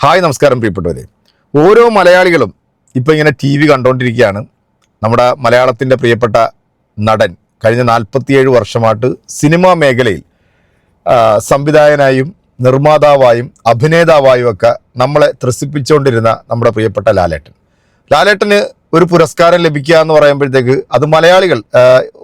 Hi നമസ്കാരം പ്രിയപ്പെട്ടവരെ. ഓരോ മലയാളികളും ഇപ്പോൾ ഇങ്ങനെ ടി വി കണ്ടുകൊണ്ടിരിക്കുകയാണ് നമ്മുടെ മലയാളത്തിന്റെ പ്രിയപ്പെട്ട നടൻ കഴിഞ്ഞ നാൽപ്പത്തിയേഴ് വർഷമായിട്ട് സിനിമാ മേഖലയിൽ സംവിധായകനായും നിർമ്മാതാവായും അഭിനേതാവായും ഒക്കെ നമ്മളെ ത്രസിപ്പിച്ചുകൊണ്ടിരുന്ന നമ്മുടെ പ്രിയപ്പെട്ട ലാലേട്ടൻ. ലാലേട്ടന് ഒരു പുരസ്കാരം ലഭിക്കുക എന്ന് പറയുമ്പോഴത്തേക്ക് അത് മലയാളികൾ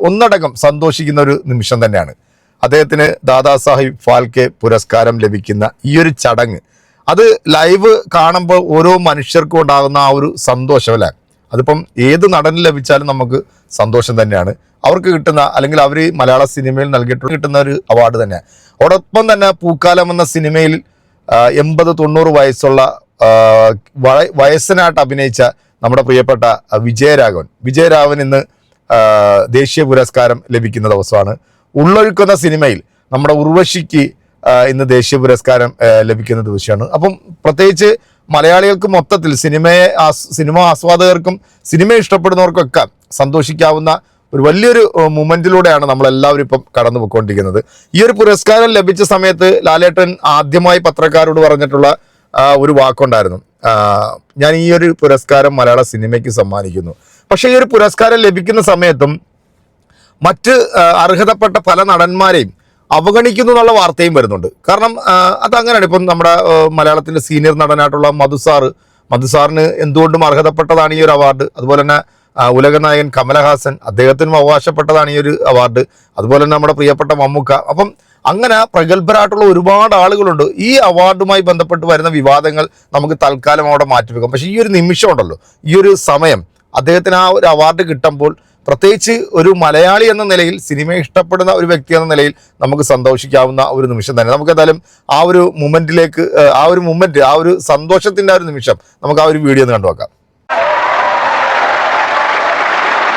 ഒന്നടങ്കം സന്തോഷിക്കുന്ന ഒരു നിമിഷം തന്നെയാണ്. അദ്ദേഹത്തിന് ദാദാസാഹിബ് ഫാൽക്കെ പുരസ്കാരം ലഭിക്കുന്ന ഈ ഒരു ചടങ്ങ് അത് ലൈവ് കാണുമ്പോൾ ഓരോ മനുഷ്യർക്കും ഉണ്ടാകുന്ന ആ ഒരു സന്തോഷം അല്ലേ? അതിപ്പം ഏത് നടന് ലഭിച്ചാലും നമുക്ക് സന്തോഷം തന്നെയാണ്. അവർക്ക് കിട്ടുന്ന അല്ലെങ്കിൽ അവർ മലയാള സിനിമയിൽ നൽകിയിട്ട് കിട്ടുന്ന ഒരു അവാർഡ് തന്നെ അതോടൊപ്പം തന്നെ പൂക്കാലം എന്ന സിനിമയിൽ എൺപത് തൊണ്ണൂറ് വയസ്സുള്ള വയസ്സനായിട്ട് അഭിനയിച്ച നമ്മുടെ പ്രിയപ്പെട്ട വിജയരാഘവൻ. വിജയരാഘവൻ ഇന്ന് ദേശീയ പുരസ്കാരം ലഭിക്കുന്ന ദിവസമാണ്. ഉള്ളൊഴുക്കുന്ന സിനിമയിൽ നമ്മുടെ ഉർവശിക്ക് ഇന്ന് ദേശീയ പുരസ്കാരം ലഭിക്കുന്ന ദിവസമാണ്. അപ്പം പ്രത്യേകിച്ച് മലയാളികൾക്ക് മൊത്തത്തിൽ സിനിമയെ സിനിമ ആസ്വാദകർക്കും സിനിമ ഇഷ്ടപ്പെടുന്നവർക്കൊക്കെ സന്തോഷിക്കാവുന്ന ഒരു വലിയൊരു മൂമെന്റിലൂടെയാണ് നമ്മളെല്ലാവരും ഇപ്പം കടന്നു പോയിക്കൊണ്ടിരിക്കുന്നത് ഈ ഒരു പുരസ്കാരം ലഭിച്ച സമയത്ത് ലാലേട്ടൻ ആദ്യമായി പത്രക്കാരോട് പറഞ്ഞിട്ടുള്ള ഒരു വാക്കുണ്ടായിരുന്നു. ഞാൻ ഈ ഒരു പുരസ്കാരം മലയാള സിനിമയ്ക്ക് സമ്മാനിക്കുന്നു. പക്ഷേ ഈ ഒരു പുരസ്കാരം ലഭിക്കുന്ന സമയത്തും മറ്റ് അർഹതപ്പെട്ട പല നടന്മാരെയും അവഗണിക്കുന്നു എന്നുള്ള വാർത്തയും വരുന്നുണ്ട്. കാരണം അത് അങ്ങനെയാണ്. ഇപ്പം നമ്മുടെ മലയാളത്തിന്റെ സീനിയർ നടനായിട്ടുള്ള മധുസാറ് മധുസാറിന് എന്തുകൊണ്ടും അർഹതപ്പെട്ടതാണ് ഈ ഒരു അവാർഡ് അതുപോലെ തന്നെ ഉലക ഉലകനായകൻ കമലഹാസൻ അദ്ദേഹത്തിനും അവകാശപ്പെട്ടതാണ് ഈ ഒരു അവാർഡ് അതുപോലെ തന്നെ നമ്മുടെ പ്രിയപ്പെട്ട മമ്മൂക്ക. അപ്പം അങ്ങനെ പ്രഗത്ഭരായിട്ടുള്ള ഒരുപാട് ആളുകളുണ്ട്. ഈ അവാർഡുമായി ബന്ധപ്പെട്ട് വരുന്ന വിവാദങ്ങൾ നമുക്ക് തൽക്കാലം അവിടെ മാറ്റിവെക്കാം. പക്ഷേ ഈ ഒരു നിമിഷം ഉണ്ടല്ലോ. ഈ ഒരു സമയം. അദ്ദേഹത്തിന് ആ ഒരു അവാർഡ് കിട്ടുമ്പോൾ പ്രത്യേകിച്ച് ഒരു മലയാളി എന്ന നിലയിൽ സിനിമ ഇഷ്ടപ്പെടുന്ന ഒരു വ്യക്തി എന്ന നിലയിൽ നമുക്ക് സന്തോഷിക്കാവുന്ന ഒരു നിമിഷം തന്നെ നമുക്ക് എന്തായാലും ആ ഒരു മൊമെന്റിലേക്ക് ആ ഒരു മൊമെന്റ് ആ ഒരു സന്തോഷത്തിന്റെ ആ ഒരു നിമിഷം നമുക്ക് ആ ഒരു വീഡിയോ ഒന്ന് കണ്ടുവെക്കാം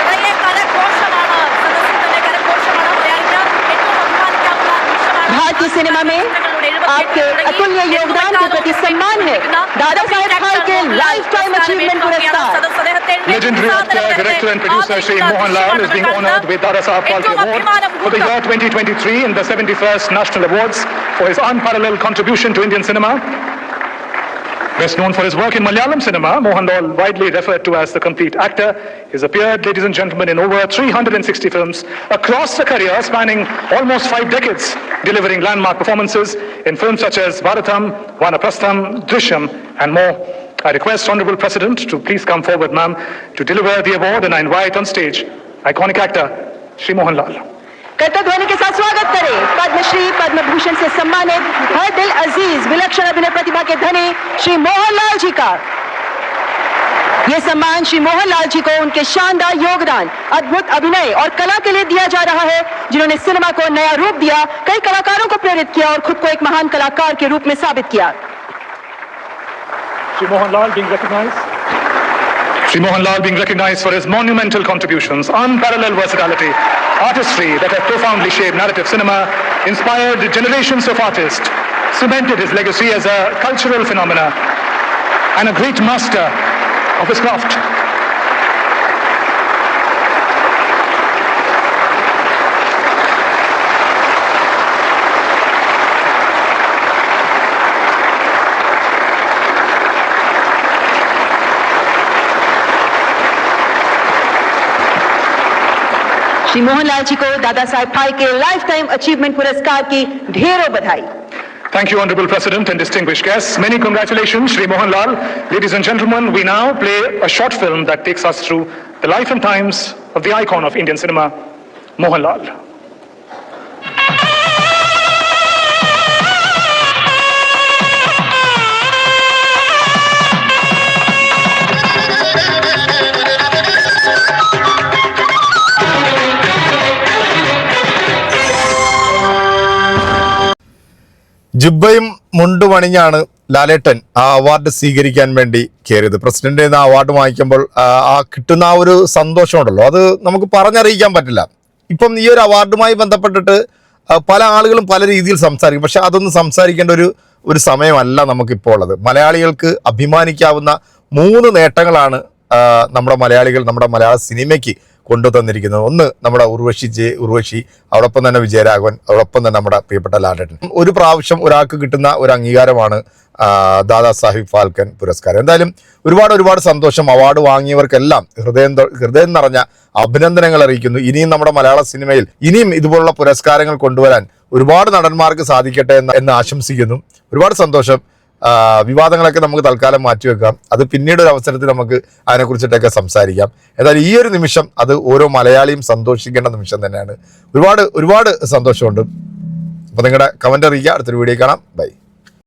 നിറയെ കരഘോഷമാണ് സദസ്സിൽ തന്നെ കരഘോഷമാണ് മലയാളിക്ക് ഏറ്റവും അഭിമാനിക്കാവുന്ന നിമിഷമാണ് भारतीय सिनेमा में आपके अतुल्य योगदान के प्रति सम्मान है Dada Saheb Phalke lifetime achievement पुरस्कार Legendary actor, director and producer Shri Mohan Lal is being honored with Dada Saheb Phalke Award for the year 2023 in the 71st National Awards for his unparalleled contribution to Indian cinema. Best known for his work in Malayalam cinema, Mohanlal, widely referred to as the complete actor, has appeared, ladies and gentlemen, in over 360 films across a career spanning almost five decades, delivering landmark performances in films such as Bharatam, Vanaprastham, Drishyam, and more. I request Honorable President to please come forward, ma'am, to deliver the award, and I invite on stage iconic actor Shri Mohan Lal. करतब ध्वनि के साथ स्वागत करें। पद्मश्री पद्म भूषण से सम्मानित हर दिल अज़ीज़ विलक्षण अभिनय प्रतिभा के धनी श्री मोहन लाल जी का। ये सम्मान श्री मोहन लाल जी को उनके शानदार योगदान अद्भुत अभिनय और कला के लिए दिया जा रहा है जिन्होंने सिनेमा को नया रूप दिया कई कलाकारों को प्रेरित किया और खुद को एक महान कलाकार के रूप में साबित किया। Shri Mohan Lal being recognized. Shri Mohan Lal being recognized for his monumental contributions, unparalleled versatility, artistry that have profoundly shaped narrative cinema, inspired generations of artists, cemented his legacy as a cultural phenomena, and a great master of his craft. Shri Mohanlal ji को दादा साहेब के life time achievement पुरस्कार की ढेरों बधाई Thank you, Honorable President and distinguished guests. Many congratulations, Shri Mohan Lal. Ladies and gentlemen, we now play a short film that takes us through the life and times of the icon of Indian cinema, Mohan ജുബയും മുണ്ടുമണിഞ്ഞാണ് ലാലേട്ടൻ ആ award സ്വീകരിക്കാൻ വേണ്ടി കയറിയത്. President ആ award വാങ്ങിക്കുമ്പോൾ ആ, കിട്ടുന്ന ആ ഒരു സന്തോഷമുണ്ടല്ലോ. അത് നമുക്ക് പറഞ്ഞറിയിക്കാൻ പറ്റില്ല. ഇപ്പം ഈ ഒരു അവാർഡുമായി ബന്ധപ്പെട്ടിട്ട് പല ആളുകളും പല രീതിയിൽ സംസാരിക്കും. പക്ഷെ അതൊന്നും സംസാരിക്കേണ്ട ഒരു ഒരു സമയമല്ല നമുക്കിപ്പോൾ ഉള്ളത്. മലയാളികൾക്ക് അഭിമാനിക്കാവുന്ന മൂന്ന് നേട്ടങ്ങളാണ് നമ്മുടെ മലയാളികൾ നമ്മുടെ മലയാള സിനിമയ്ക്ക് കൊണ്ടുതന്നിരിക്കുന്നത് ഒന്ന് നമ്മുടെ ഉർവശി ജെ ഉർവശി അതോടൊപ്പം തന്നെ വിജയരാഘവൻ അതോടൊപ്പം തന്നെ നമ്മുടെ പ്രിയപ്പെട്ട ലാലേട്ടൻ. ഒരു പ്രാവശ്യം ഒരാൾക്ക് കിട്ടുന്ന ഒരു അംഗീകാരമാണ് ദാദാസാഹിബ് ദാദാ സാഹിബ് ഫാൽക്കൻ പുരസ്കാരം. എന്തായാലും ഒരുപാട് ഒരുപാട് സന്തോഷം അവാർഡ് വാങ്ങിയവർക്കെല്ലാം ഹൃദയം ഹൃദയം നിറഞ്ഞ അഭിനന്ദനങ്ങൾ അറിയിക്കുന്നു. ഇനിയും നമ്മുടെ മലയാള സിനിമയിൽ ഇനിയും ഇതുപോലുള്ള പുരസ്കാരങ്ങൾ കൊണ്ടുവരാൻ ഒരുപാട് നടന്മാർക്ക് സാധിക്കട്ടെ എന്ന് എന്ന് ആശംസിക്കുന്നു. ഒരുപാട് സന്തോഷം. വിവാദങ്ങളൊക്കെ നമുക്ക് തൽക്കാലം മാറ്റിവെക്കാം അത് പിന്നീട് ഒരു അവസരത്തിൽ നമുക്ക് അതിനെക്കുറിച്ചിട്ടൊക്കെ സംസാരിക്കാം. ഏതായാലും ഈ ഒരു നിമിഷം അത് ഓരോ മലയാളിയും സന്തോഷിക്കേണ്ട നിമിഷം തന്നെയാണ്. ഒരുപാട് ഒരുപാട് സന്തോഷമുണ്ട്. അപ്പോൾ നിങ്ങളുടെ കമന്റ് അറിയിക്കുക. അടുത്തൊരു വീഡിയോ കാണാം. ബൈ